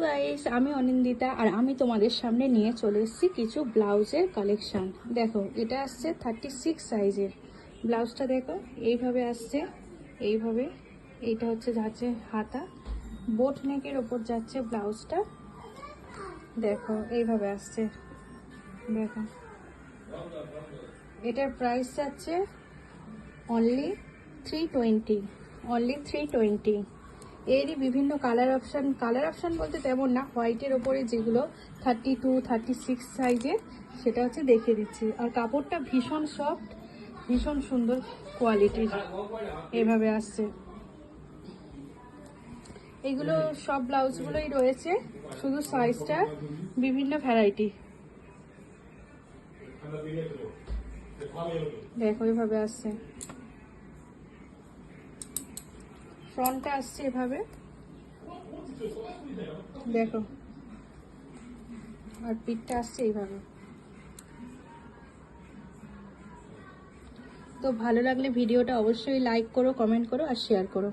Guys আমি অনিন্দিতা আর আমি তোমাদের সামনে নিয়ে চলে এসেছি কিছু ব্লাউজের কালেকশন দেখো, এটা আসছে থার্টি সিক্স সাইজের ব্লাউজটা দেখো, এইভাবে আসছে, এইভাবে। এইটা হচ্ছে যাচ্ছে হাতা। বোট নেকের ওপর যাচ্ছে ব্লাউজটা। দেখো, এইভাবে আসছে। দেখো। এটার প্রাইস যাচ্ছে only three twenty only three twenty এরই বিভিন্ন কালার অপশান কালার অপশান বলতে তেমন না হোয়াইটের ওপরে যেগুলো থার্টি টু থার্টি সিক্স সাইজের সেটা হচ্ছে দেখিয়ে দিচ্ছি। আর কাপড়টা ভীষণ সফট ভীষণ সুন্দর কোয়ালিটির এভাবে আসছে। এগুলো সব ব্লাউজগুলোই রয়েছে, শুধু সাইজটা বিভিন্ন ভ্যারাইটি দেখো, এভাবে আসছে। ফ্রন্টটা আসছে এভাবে। দেখো। আর পিঠটা আসছে এইভাবে। তো ভালো লাগলে ভিডিওটা অবশ্যই লাইক করো কমেন্ট করো আর শেয়ার করো।